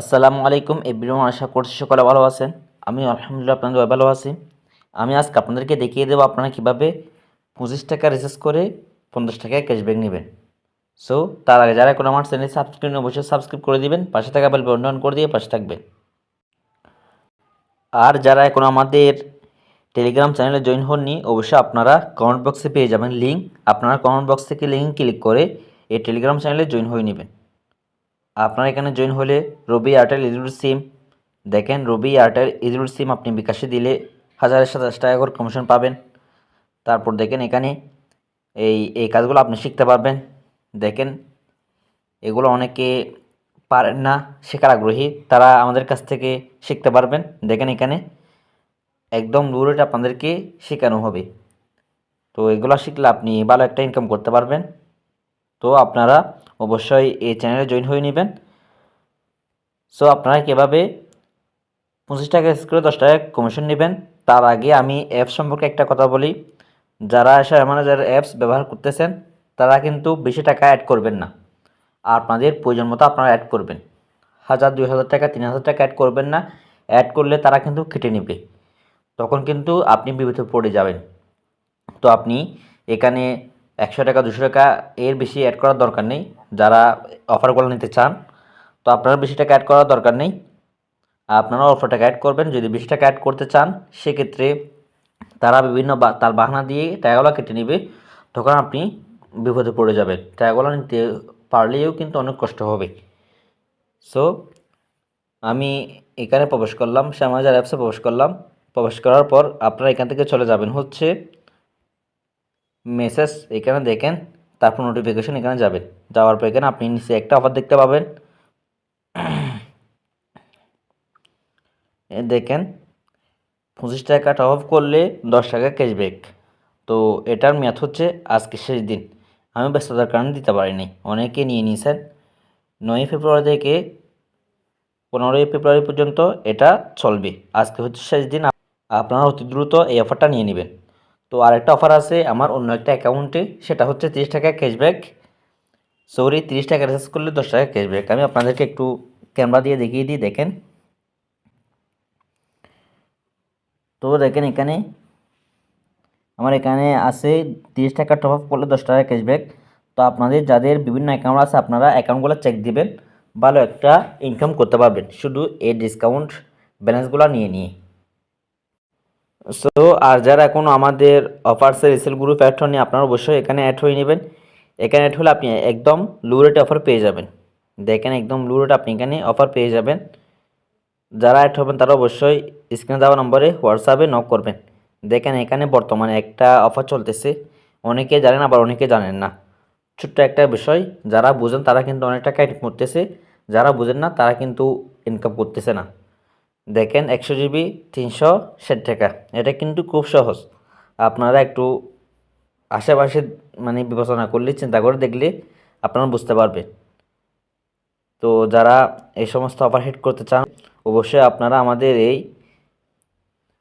আসসালামু আলাইকুম এভরিওয়ান, আশা করছি সকলে ভালো আছেন। আমি আলহামদুলিল্লাহ আপনাদের ভালো আছি। আমি আজকে আপনাদেরকে দেখিয়ে দেবো আপনারা কীভাবে পঁচিশ টাকা রিচার্জ করে পঞ্চাশ টাকায় ক্যাশব্যাক নেবেন। সো তার আগে যারা এখন আমার চ্যানেল সাবস্ক্রাইব অবশ্যই সাবস্ক্রাইব করে দিবেন, পাশে থাকা বেল বন্ধন করে দিয়ে পাশে থাকবেন। আর যারা এখন আমাদের টেলিগ্রাম চ্যানেলে জয়েন হননি, অবশ্যই আপনারা কমেন্ট বক্সে পেয়ে যাবেন লিঙ্ক আপনারা কমেন্ট বক্স থেকে লিঙ্ক ক্লিক করে এই টেলিগ্রাম চ্যানেলে জয়েন হয়ে নেবেন। আপনার এখানে জয়েন হলে রবি এয়ারটেল ইজুর সিম দেখেন, রবি এয়ারটেল ইজুর সিম আপনি বিকাশে দিলে হাজার সাতাশ টাকা করে কমিশন পাবেন। তারপর দেখেন এখানে এই এই কাজগুলো আপনি শিখতে পারবেন। দেখেন, এগুলো অনেকে পারেন না, শেখার আগ্রহী, তারা আমাদের কাছ থেকে শিখতে পারবেন। দেখেন এখানে একদম দূরে আপনাদেরকে শেখানো হবে। তো এগুলো শিখলে আপনি ভালো একটা ইনকাম করতে পারবেন। তো আপনারা অবশ্যই এই চ্যানেলে জয়েন হয়ে নেবেন। সো আপনারা কীভাবে পঁচিশ টাকা করে দশ টাকা কমিশন নেবেন, তার আগে আমি অ্যাপস সম্পর্কে একটা কথা বলি। যারা শেয়ার ম্যানেজার অ্যাপস ব্যবহার করতেছেন, তারা কিন্তু বেশি টাকা অ্যাড করবেন না। আপনাদের প্রয়োজন মতো আপনারা অ্যাড করবেন। হাজার, দুই হাজার টাকা, তিন হাজার টাকা অ্যাড করবেন না। অ্যাড করলে তারা কিন্তু কেটে নেবে। তখন কিন্তু আপনি বিপদে পড়ে যাবেন। তো আপনি এখানে একশো টাকা, দুশো টাকা এর বেশি অ্যাড করার দরকার নেই। যারা অফারগুলো নিতে চান, তো আপনারা বেশি টাকা অ্যাড করার দরকার নেই। আপনারা অল্প টাকা অ্যাড করবেন, যদি বেশি টাকা অ্যাড করতে চান, সেক্ষেত্রে তারা বিভিন্ন তার বাহানা দিয়ে টাকাগুলো কেটে নেবে। তখন আপনি বিপদে পড়ে যাবেন। টাকাগুলো নিতে পারলেও কিন্তু অনেক কষ্ট হবে। সো আমি এখানে প্রবেশ করলাম শ্যামাজার অ্যাপসে প্রবেশ করলাম। প্রবেশ করার পর আপনারা এখান থেকে চলে যাবেন হচ্ছে মেসেজ এখানে দেখেন, তারপর নোটিফিকেশন এখানে যাবেন যাওয়ার পর এখানে আপনি নিচে একটা অফার দেখতে পাবেন। দেখেন, পঁচিশ টাকা টপ অফ করলে দশ টাকা ক্যাশব্যাক তো এটার মেয়াদ হচ্ছে আজকে শেষ দিন। আমি ব্যস্ততার কারণে দিতে পারিনি। অনেকে নিয়ে নিয়েছেন। নয়ই ফেব্রুয়ারি থেকে পনেরোই ফেব্রুয়ারি পর্যন্ত এটা চলবে। আজকে হচ্ছে শেষ দিন। আপনারা অতি দ্রুত এই অফারটা নিয়ে নেবেন। তো আরেকটা অফার আছে, আমার অন্য একটা অ্যাকাউন্টে সেটা হচ্ছে তিরিশ টাকা ক্যাশব্যাক সরি তিরিশ টাকা রিচার্জ করলে দশ টাকা ক্যাশব্যাক আমি আপনাদেরকে একটু ক্যামেরা দিয়ে দেখিয়ে দিই, দেখেন। তো দেখেন এখানে, আমার এখানে আছে তিরিশ টাকা টপ আপ করলে দশ টাকা ক্যাশব্যাক তো আপনাদের যাদের বিভিন্ন অ্যাকাউন্ট আছে, আপনারা অ্যাকাউন্টগুলো চেক দিবেন। ভালো একটা ইনকাম করতে পারবেন। শুধু এই ডিসকাউন্ট ব্যালেন্সগুলো নিয়ে নিয়ে। সো আর যারা এখনও আমাদের অফার্সের রিসেল গ্রুপ অ্যাড হয়নি আপনারা অবশ্যই এখানে অ্যাড হয়ে নেবেন। এখানে অ্যাড হলে আপনি একদম লো রেটে অফার পেয়ে যাবেন। দেখেন একদম লো রেটে আপনি এখানে অফার পেয়ে যাবেন। যারা অ্যাড হবেন, তারা অবশ্যই স্ক্রিনে দেওয়া নম্বরে হোয়াটসঅ্যাপে নক করবেন। দেখেন এখানে বর্তমানে একটা অফার চলতেছে। অনেকে জানেন, আবার অনেকে জানেন না। ছোট্ট একটা বিষয়, যারা বুঝেন, তারা কিন্তু অনেক টাকা করতেছে যারা বুঝেন না, তারা কিন্তু ইনকাম করতেছে না। দেখেন একশো জিবি তিনশো ষাট টাকা। এটা কিন্তু খুব সহজ। আপনারা একটু আশেপাশে মানে বিবেচনা করলে, চিন্তা করে দেখলে আপনারা বুঝতে পারবেন। তো যারা এই সমস্ত অফার হিট করতে চান, অবশ্যই আপনারা আমাদের এই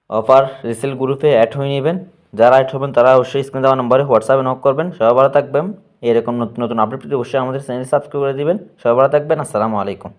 অফার রিসেল গ্রুপে অ্যাড হয়ে নেবেন। যারা অ্যাড হবেন, তারা অবশ্যই স্ক্রিন দেওয়া নম্বরে হোয়াটসঅ্যাপে নক করবেন। সবাই ভালো থাকবেন। এরকম নতুন নতুন আপডেট অবশ্যই আমাদের চ্যানেল সাবস্ক্রাইব করে দিবেন। সবাই ভালো থাকবেন। আসসালামু আলাইকুম।